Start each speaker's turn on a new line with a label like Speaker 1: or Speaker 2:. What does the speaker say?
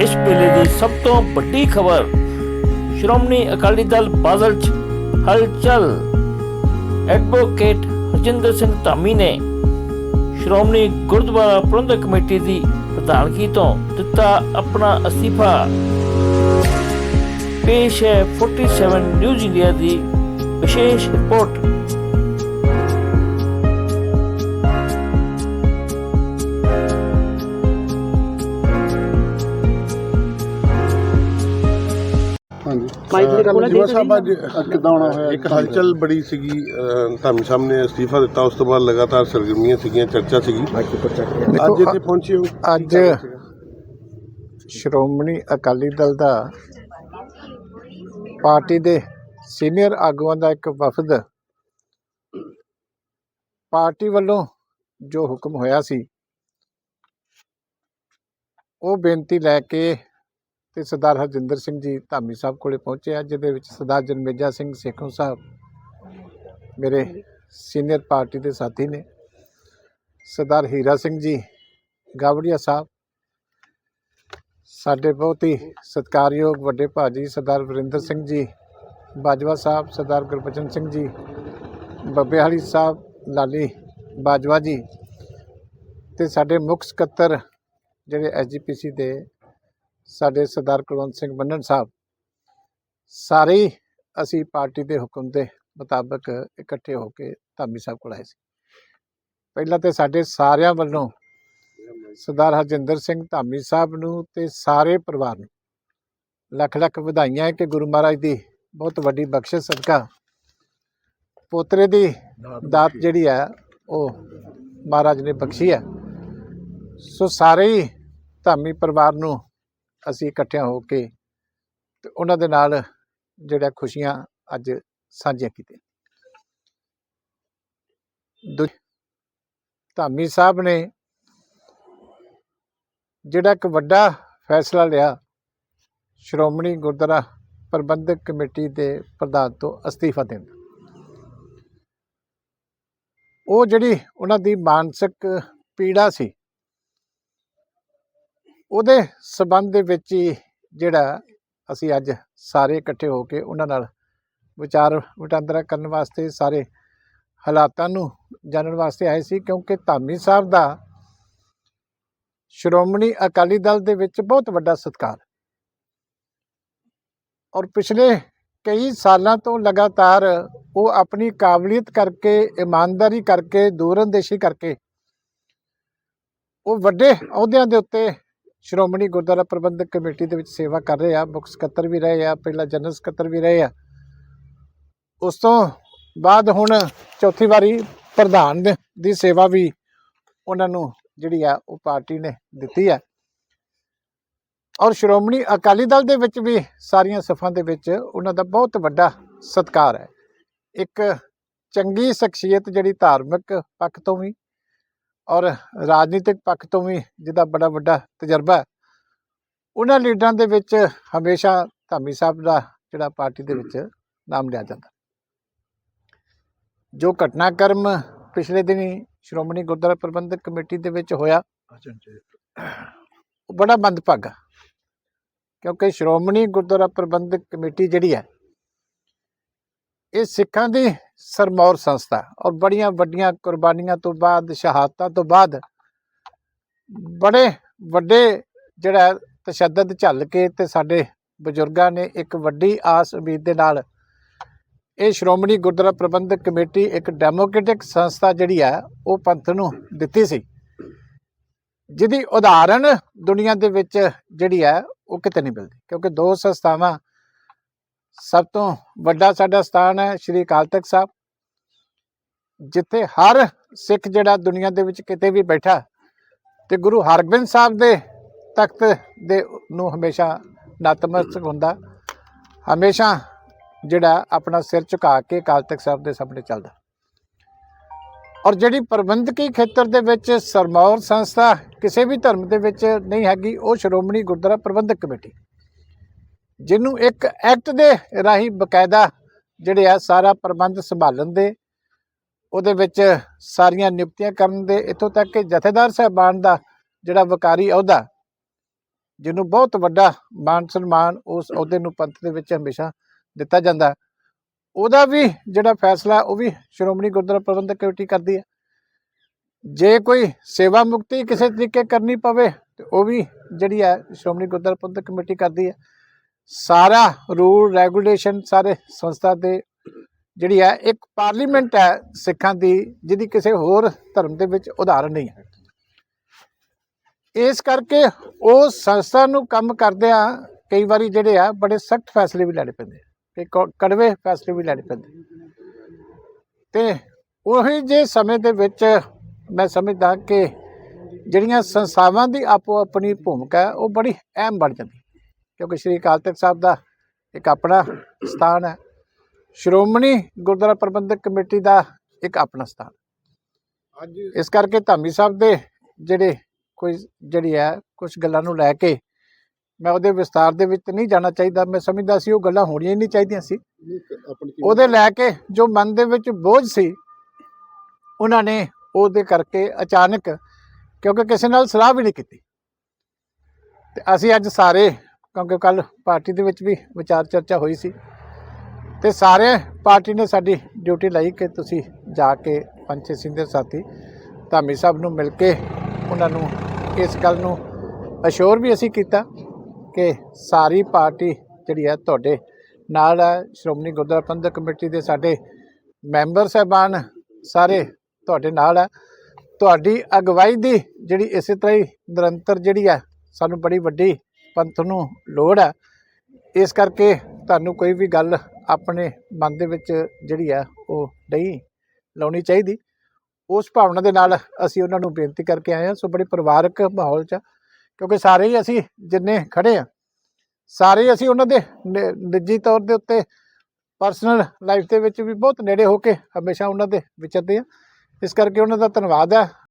Speaker 1: ਇਸ ਵੇਲੇ ਦੀ ਸਭ ਤੋਂ ਵੱਡੀ ਖਬਰ, ਸ਼੍ਰੋਮਣੀ ਅਕਾਲੀ ਦਲ ਬਾਦਲ ਚ ਹਲਚਲ। ਐਡਵੋਕੇਟ ਹਰਜਿੰਦਰ ਸਿੰਘ ਧਾਮੀ ਨੇ ਸ਼੍ਰੋਮਣੀ ਗੁਰਦੁਆਰਾ ਪ੍ਰਬੰਧਕ ਕਮੇਟੀ ਦੀ ਪ੍ਰਧਾਨਗੀ ਤੋਂ ਦਿੱਤਾ ਆਪਣਾ ਅਸਤੀਫਾ। ਪੇਸ਼ ਹੈ 47 ਨਿਊਜ਼ ਇੰਡੀਆ ਦੀ ਵਿਸ਼ੇਸ਼ ਰਿਪੋਰਟ।
Speaker 2: ਦੇ ਕੋਲ
Speaker 3: ਜੀਵਾ ਸਾਹਿਬ ਅੱਜ ਕਿੱਦਾਂ ਆਉਣਾ ਹੋਇਆ
Speaker 4: ਇੱਕ ਹਲਚਲ ਬੜੀ ਸੀਗੀ ਅਹ, ਧਾਮੀ ਸਾਹਿਬ ਨੇ ਅਸਤੀਫਾ ਦਿੱਤਾ ਉਸ ਤੋਂ ਬਾਅਦ ਲਗਾਤਾਰ ਸਰਗਰਮੀਆਂ ਸੀਗੀਆਂ ਚਰਚਾ ਸੀਗੀ। ਅੱਜ ਇੱਥੇ ਪਹੁੰਚੇ ਹੋ।
Speaker 5: ਅੱਜ ਸ਼੍ਰੋਮਣੀ ਅਕਾਲੀ ਦਲ ਦਾ ਪਾਰਟੀ ਦੇ ਸੀਨੀਅਰ ਆਗੂਆਂ ਦਾ ਇੱਕ ਵਫਦ ਪਾਰਟੀ ਵੱਲੋਂ ਜੋ ਹੁਕਮ ਹੋਇਆ ਸੀ ਉਹ ਬੇਨਤੀ ਲੈ ਕੇ ਤੇ ਸਰਦਾਰ ਹਰਜਿੰਦਰ ਸਿੰਘ ਜੀ ਧਾਮੀ ਸਾਹਿਬ ਕੋਲੇ ਪਹੁੰਚੇ ਆ, ਜਿਹਦੇ ਵਿੱਚ ਸਰਦਾਰ ਜਨਮੇਜਾ ਸਿੰਘ ਸੇਖੋਂ ਸਾਹਿਬ ਮੇਰੇ ਸੀਨੀਅਰ ਪਾਰਟੀ ਦੇ ਸਾਥੀ ਨੇ। ਸਰਦਾਰ ਹੀਰਾ ਸਿੰਘ ਜੀ, ਗਾਵੜੀਆ ਸਾਹਿਬ, ਸਾਡੇ ਬਹੁਤ ਹੀ ਸਤਿਕਾਰਯੋਗ ਵੱਡੇ ਭਾਜੀ ਸਰਦਾਰ ਵਰਿੰਦਰ ਸਿੰਘ ਜੀ, ਬਾਜਵਾ ਸਾਹਿਬ, ਸਰਦਾਰ ਗੁਰਬਚਨ ਸਿੰਘ ਜੀ ਬੱਬੇਹਾਲੀ ਸਾਹਿਬ, ਲਾਲੀ ਬਾਜਵਾ ਜੀ ਤੇ ਸਾਡੇ ਮੁੱਖ ਸਕੱਤਰ ਜਿਹੜੇ ਐਸਜੀਪੀਸੀ ਦੇ ਸਾਡੇ ਸਰਦਾਰ ਕੁਲਵੰਤ ਸਿੰਘ ਬੰਨਣ ਸਾਹਿਬ ਸਾਰੇ ਅਸੀਂ ਪਾਰਟੀ ਦੇ ਹੁਕਮ ਦੇ ਮੁਤਾਬਕ ਇਕੱਠੇ ਹੋ ਕੇ ਧਾਮੀ ਸਾਹਿਬ ਕੋਲ ਆਏ ਸੀ। ਪਹਿਲਾਂ ਤੇ ਸਾਡੇ ਸਾਰਿਆਂ ਵੱਲੋਂ ਸਰਦਾਰ ਹਰਜਿੰਦਰ ਸਿੰਘ ਧਾਮੀ ਸਾਹਿਬ ਨੂੰ ਤੇ ਸਾਰੇ ਪਰਿਵਾਰ ਨੂੰ ਲੱਖ ਲੱਖ ਵਧਾਈਆਂ ਕਿ ਗੁਰੂ ਮਹਾਰਾਜ ਦੀ ਬਹੁਤ ਵੱਡੀ ਬਖਸ਼ਿਸ਼ ਸਦਕਾ ਪੋਤਰੇ ਦੀ ਦਾਤ ਜਿਹੜੀ ਹੈ ਉਹ ਮਹਾਰਾਜ ਨੇ ਬਖਸ਼ੀ ਹੈ ਸੋ ਸਾਰੇ ਧਾਮੀ ਪਰਿਵਾਰ ਨੂੰ ਅਸੀਂ ਇਕੱਠਿਆਂ ਹੋ ਕੇ ਤੇ ਉਹਨਾਂ ਦੇ ਨਾਲ ਜਿਹੜਾ ਖੁਸ਼ੀਆਂ ਅੱਜ ਸਾਂਝੀਆਂ ਕੀਤੀਆਂ। ਧਾਮੀ ਸਾਹਿਬ ਨੇ ਜਿਹੜਾ ਇੱਕ ਵੱਡਾ ਫੈਸਲਾ ਲਿਆ ਸ਼੍ਰੋਮਣੀ ਗੁਰਦੁਆਰਾ ਪ੍ਰਬੰਧਕ ਕਮੇਟੀ ਦੇ ਪ੍ਰਧਾਨ ਤੋਂ ਅਸਤੀਫਾ ਦੇਣ ਉਹ ਜਿਹੜੀ ਉਹਨਾਂ ਦੀ ਮਾਨਸਿਕ ਪੀੜਾ ਸੀ ਉਹਦੇ ਸਬੰਧ ਦੇ ਵਿੱਚ ਹੀ ਜਿਹੜਾ ਅਸੀਂ ਅੱਜ ਸਾਰੇ ਇਕੱਠੇ ਹੋ ਕੇ ਉਹਨਾਂ ਨਾਲ ਵਿਚਾਰ ਵਟਾਂਦਰਾ ਕਰਨ ਵਾਸਤੇ ਸਾਰੇ ਹਾਲਾਤਾਂ ਨੂੰ ਜਾਣਨ ਵਾਸਤੇ ਆਏ ਸੀ, ਕਿਉਂਕਿ ਧਾਮੀ ਸਾਹਿਬ ਦਾ ਸ਼੍ਰੋਮਣੀ ਅਕਾਲੀ ਦਲ ਦੇ ਵਿੱਚ ਬਹੁਤ ਵੱਡਾ ਸਤਿਕਾਰ। ਔਰ ਪਿਛਲੇ ਕਈ ਸਾਲਾਂ ਤੋਂ ਲਗਾਤਾਰ ਉਹ ਆਪਣੀ ਕਾਬਲੀਅਤ ਕਰਕੇ, ਇਮਾਨਦਾਰੀ ਕਰਕੇ, ਦੂਰਅੰਦੇਸ਼ੀ ਕਰਕੇ ਉਹ ਵੱਡੇ ਅਹੁਦਿਆਂ ਦੇ ਉੱਤੇ ਸ਼੍ਰੋਮਣੀ ਗੁਰਦੁਆਰਾ ਪ੍ਰਬੰਧਕ ਕਮੇਟੀ ਦੇ ਵਿੱਚ ਸੇਵਾ ਕਰ ਰਹੇ ਆ, ਮੁੱਖ ਸਕੱਤਰ ਵੀ ਰਹੇ ਆ, ਪਹਿਲਾਂ ਜਨਰਲ ਸਕੱਤਰ ਵੀ ਰਹੇ ਆ। ਉਸ ਤੋਂ ਬਾਅਦ ਹੁਣ ਚੌਥੀ ਵਾਰੀ ਪ੍ਰਧਾਨ ਦੀ ਸੇਵਾ ਵੀ ਉਹਨਾਂ ਨੂੰ ਜਿਹੜੀ ਆ, ਉਹ ਪਾਰਟੀ ਨੇ ਦਿੱਤੀ ਹੈ ਔਰ ਸ਼੍ਰੋਮਣੀ ਅਕਾਲੀ ਦਲ ਦੇ ਵਿੱਚ ਵੀ ਸਾਰੀਆਂ ਸਫਾਂ ਦੇ ਵਿੱਚ ਉਹਨਾਂ ਦਾ ਬਹੁਤ ਵੱਡਾ ਸਤਿਕਾਰ ਹੈ। ਇੱਕ ਚੰਗੀ ਸ਼ਖਸੀਅਤ ਜਿਹੜੀ ਧਾਰਮਿਕ ਪੱਖ ਤੋਂ ਵੀ ਔਰ ਰਾਜਨੀਤਿਕ ਪੱਖ ਤੋਂ ਵੀ ਜਿਹਦਾ ਬੜਾ ਵੱਡਾ ਤਜਰਬਾ ਹੈ ਉਹਨਾਂ ਲੀਡਰਾਂ ਦੇ ਵਿੱਚ ਹਮੇਸ਼ਾ ਧਾਮੀ ਸਾਹਿਬ ਦਾ ਜਿਹੜਾ ਪਾਰਟੀ ਦੇ ਵਿੱਚ ਨਾਮ ਲਿਆ ਜਾਂਦਾ। ਜੋ ਘਟਨਾਕ੍ਰਮ ਪਿਛਲੇ ਦਿਨੀ ਸ਼੍ਰੋਮਣੀ ਗੁਰਦੁਆਰਾ ਪ੍ਰਬੰਧਕ ਕਮੇਟੀ ਦੇ ਵਿੱਚ ਹੋਇਆ ਉਹ ਬੜਾ ਮੰਦਭਾਗਾ ਕਿਉਂਕਿ ਸ਼੍ਰੋਮਣੀ ਗੁਰਦੁਆਰਾ ਪ੍ਰਬੰਧਕ ਕਮੇਟੀ ਜਿਹੜੀ ਹੈ ਇਹ ਸਿੱਖਾਂ ਦੀ ਸਰਮੌਰ ਸੰਸਥਾ ਔਰ ਬੜੀਆਂ ਵੱਡੀਆਂ ਕੁਰਬਾਨੀਆਂ ਤੋਂ ਬਾਅਦ, ਸ਼ਹਾਦਤਾਂ ਤੋਂ ਬਾਅਦ ਬੜੇ ਵੱਡੇ ਜਿਹੜਾ ਤਸ਼ੱਦਦ ਝੱਲ ਕੇ ਤੇ ਸਾਡੇ ਬਜ਼ੁਰਗਾਂ ਨੇ ਇੱਕ ਵੱਡੀ ਆਸ ਉਮੀਦ ਦੇ ਨਾਲ ਇਹ ਸ਼੍ਰੋਮਣੀ ਗੁਰਦੁਆਰਾ ਪ੍ਰਬੰਧਕ ਕਮੇਟੀ ਇੱਕ ਡੈਮੋਕ੍ਰੈਟਿਕ ਸੰਸਥਾ ਜਿਹੜੀ ਹੈ, ਉਹ ਪੰਥ ਨੂੰ ਦਿੱਤੀ ਸੀ। ਜਿਹਦੀ ਉਦਾਹਰਣ ਦੁਨੀਆ ਦੇ ਵਿੱਚ ਜਿਹੜੀ ਹੈ, ਉਹ ਕਿਤੇ ਨਹੀਂ ਮਿਲਦੀ ਕਿਉਂਕਿ ਦੋ ਸੰਸਥਾਵਾਂ ਸਭ ਤੋਂ ਵੱਡਾ ਸਾਡਾ ਸਥਾਨ ਹੈ ਸ਼੍ਰੀ ਅਕਾਲ ਤਖਤ ਸਾਹਿਬ। ਜਿੱਥੇ ਹਰ ਸਿੱਖ ਜਿਹੜਾ ਦੁਨੀਆ ਦੇ ਵਿੱਚ ਕਿਤੇ ਵੀ ਬੈਠਾ ਤੇ ਗੁਰੂ ਹਰਗੋਬਿੰਦ ਸਾਹਿਬ ਦੇ ਤਖਤ ਦੇ ਨੂੰ ਹਮੇਸ਼ਾ ਨਤਮਸਤਕ ਹੁੰਦਾ ਹਮੇਸ਼ਾ ਜਿਹੜਾ ਆਪਣਾ ਸਿਰ ਝੁਕਾ ਕੇ ਅਕਾਲ ਤਖਤ ਸਾਹਿਬ ਦੇ ਸਾਹਮਣੇ ਚੱਲਦਾ ਔਰ ਜਿਹੜੀ ਪ੍ਰਬੰਧਕੀ ਖੇਤਰ ਦੇ ਵਿੱਚ ਸਰਮੌਰ ਸੰਸਥਾ ਕਿਸੇ ਵੀ ਧਰਮ ਦੇ ਵਿੱਚ ਨਹੀਂ ਹੈਗੀ, ਉਹ ਸ਼੍ਰੋਮਣੀ ਗੁਰਦੁਆਰਾ ਪ੍ਰਬੰਧਕ ਕਮੇਟੀ। ਜਿਹਨੂੰ ਇੱਕ ਐਕਟ ਦੇ ਰਾਹੀਂ ਬਕਾਇਦਾ ਜਿਹੜੇ ਆ ਸਾਰਾ ਪ੍ਰਬੰਧ ਸੰਭਾਲਣ ਦੇ, ਉਹਦੇ ਵਿੱਚ ਸਾਰੀਆਂ ਨਿਯੁਕਤੀਆਂ ਕਰਨ ਦੇ, ਇੱਥੋਂ ਤੱਕ ਕਿ ਜਥੇਦਾਰ ਸਾਹਿਬਾਨ ਦਾ ਜਿਹੜਾ ਵਕਾਰੀ ਅਹੁਦਾ, ਜਿਹਨੂੰ ਬਹੁਤ ਵੱਡਾ ਮਾਨ ਸਨਮਾਨ ਉਸ ਅਹੁਦੇ ਨੂੰ ਪੰਥ ਦੇ ਵਿੱਚ ਹਮੇਸ਼ਾ ਦਿੱਤਾ ਜਾਂਦਾ। ਉਹਦਾ ਵੀ ਜਿਹੜਾ ਫੈਸਲਾ, ਉਹ ਵੀ ਸ਼੍ਰੋਮਣੀ ਗੁਰਦੁਆਰਾ ਪ੍ਰਬੰਧਕ ਕਮੇਟੀ ਕਰਦੀ ਹੈ। ਜੇ ਕੋਈ ਸੇਵਾ ਮੁਕਤੀ ਕਿਸੇ ਤਰੀਕੇ ਕਰਨੀ ਪਵੇ, ਤੇ ਉਹ ਵੀ ਜਿਹੜੀ ਹੈ ਸ਼੍ਰੋਮਣੀ ਗੁਰਦੁਆਰਾ ਪ੍ਰਬੰਧਕ ਕਮੇਟੀ ਕਰਦੀ ਹੈ। ਸਾਰਾ ਰੂਲ, ਰੈਗੂਲੇਸ਼ਨ ਸਾਰੇ ਸੰਸਥਾ ਦੇ ਜਿਹੜੀ ਹੈ, ਇੱਕ ਪਾਰਲੀਮੈਂਟ ਹੈ ਸਿੱਖਾਂ ਦੀ, ਜਿਹਦੀ ਕਿਸੇ ਹੋਰ ਧਰਮ ਦੇ ਵਿੱਚ ਉਦਾਹਰਨ ਨਹੀਂ ਹੈ। ਇਸ ਕਰਕੇ ਉਹ ਸੰਸਥਾ ਨੂੰ ਕੰਮ ਕਰਦਿਆਂ ਕਈ ਵਾਰੀ ਜਿਹੜੇ ਆ, ਬੜੇ ਸਖਤ ਫੈਸਲੇ ਵੀ ਲੈਣੇ ਪੈਂਦੇ ਆ, ਤੇ ਕ- ਕੜਵੇ ਫੈਸਲੇ ਵੀ ਲੈਣੇ ਪੈਂਦੇ ਤੇ ਉਹੀ ਜੇ ਸਮੇਂ ਦੇ ਵਿੱਚ ਮੈਂ ਸਮਝਦਾ ਕਿ ਜਿਹੜੀਆਂ ਸੰਸਥਾਵਾਂ ਦੀ ਆਪੋ ਆਪਣੀ ਭੂਮਿਕਾ ਉਹ ਬੜੀ ਅਹਿਮ ਬਣ ਜਾਂਦੀ ਕਿਉਂਕਿ ਸ਼੍ਰੀ ਅਕਾਲ ਤਖਤ ਸਾਹਿਬ ਦਾ ਇੱਕ ਆਪਣਾ ਸਥਾਨ ਹੈ। ਸ਼੍ਰੋਮਣੀ ਗੁਰਦੁਆਰਾ ਪ੍ਰਬੰਧਕ ਕਮੇਟੀ ਦਾ ਇੱਕ ਆਪਣਾ ਸਥਾਨ।
Speaker 3: ਅੱਜ
Speaker 5: ਇਸ ਕਰਕੇ ਧਾਮੀ ਸਾਹਿਬ ਦੇ ਜਿਹੜੇ ਕੋਈ ਜਿਹੜੀ ਹੈ ਕੁਝ ਗੱਲਾਂ ਨੂੰ ਲੈ ਕੇ ਮੈਂ ਉਹਦੇ ਵਿਸਤਾਰ ਦੇ ਵਿੱਚ ਨਹੀਂ ਜਾਣਾ ਚਾਹੀਦਾ। ਮੈਂ ਸਮਝਦਾ ਸੀ ਉਹ ਗੱਲਾਂ ਹੋਣੀਆਂ ਹੀ ਨਹੀਂ ਚਾਹੀਦੀਆਂ ਸੀ। ਉਹਦੇ ਲੈ ਕੇ ਜੋ ਮਨ ਦੇ ਵਿੱਚ ਬੋਝ ਸੀ ਉਹਨਾਂ ਨੇ ਉਹਦੇ ਕਰਕੇ ਅਚਾਨਕ ਕਿਉਂਕਿ ਕਿਸੇ ਨਾਲ ਸਲਾਹ ਵੀ ਨਹੀਂ ਕੀਤੀ। ਤੇ ਅਸੀਂ ਅੱਜ ਸਾਰੇ ਕਿਉਂਕਿ ਕੱਲ ਪਾਰਟੀ ਦੇ ਵਿੱਚ ਵੀ ਵਿਚਾਰ ਚਰਚਾ ਹੋਈ ਸੀ। ਤੇ ਸਾਰੇ ਪਾਰਟੀ ਨੇ ਸਾਡੀ ਡਿਊਟੀ ਲਈ ਕਿ ਤੁਸੀਂ ਜਾ ਕੇ ਪੰਚੇ ਸਿੰਘ ਦੇ ਸਾਥੀ ਧਾਮੀ ਸਾਹਿਬ ਨੂੰ ਮਿਲ ਕੇ ਉਹਨਾਂ ਨੂੰ ਇਸ ਗੱਲ ਨੂੰ ਅਸ਼ੋਰ ਵੀ ਅਸੀਂ ਕੀਤਾ ਕਿ ਸਾਰੀ ਪਾਰਟੀ ਜਿਹੜੀ ਹੈ ਤੁਹਾਡੇ ਨਾਲ ਹੈ। ਸ਼੍ਰੋਮਣੀ ਗੁਰਦੁਆਰਾ ਪ੍ਰਬੰਧਕ ਕਮੇਟੀ ਦੇ ਸਾਡੇ ਮੈਂਬਰ ਸਾਹਿਬਾਨ ਸਾਰੇ ਤੁਹਾਡੇ ਨਾਲ ਹੈ। ਤੁਹਾਡੀ ਅਗਵਾਈ ਦੀ ਜਿਹੜੀ ਇਸੇ ਤਰ੍ਹਾਂ ਹੀ ਨਿਰੰਤਰ ਜਿਹੜੀ ਹੈ ਸਾਨੂੰ ਬੜੀ ਵੱਡੀ ਪੰਥ ਨੂੰ ਲੋੜ ਹੈ। ਇਸ ਕਰਕੇ ਤੁਹਾਨੂੰ ਕੋਈ ਵੀ ਗੱਲ ਆਪਣੇ ਮਨ ਦੇ ਵਿੱਚ ਜਿਹੜੀ ਆ ਉਹ ਨਹੀਂ ਲਾਉਣੀ ਚਾਹੀਦੀ। ਉਸ ਭਾਵਨਾ ਦੇ ਨਾਲ ਅਸੀਂ ਉਹਨਾਂ ਨੂੰ ਬੇਨਤੀ ਕਰਕੇ ਆਏ ਹਾਂ। ਸੋ ਬੜੇ ਪਰਿਵਾਰਕ ਮਾਹੌਲ 'ਚ ਕਿਉਂਕਿ ਸਾਰੇ ਹੀ ਅਸੀਂ ਜਿੰਨੇ ਖੜੇ ਆ ਸਾਰੇ ਅਸੀਂ ਉਹਨਾਂ ਦੇ ਨਿ- ਨਿੱਜੀ ਤੌਰ ਦੇ ਉੱਤੇ ਪਰਸਨਲ ਲਾਈਫ ਦੇ ਵਿੱਚ ਵੀ ਬਹੁਤ ਨੇੜੇ ਹੋ ਕੇ ਹਮੇਸ਼ਾ ਉਹਨਾਂ ਦੇ ਵਿਚਰਦੇ ਆ ਇਸ ਕਰਕੇ ਉਹਨਾਂ ਦਾ ਧੰਨਵਾਦ ਹੈ।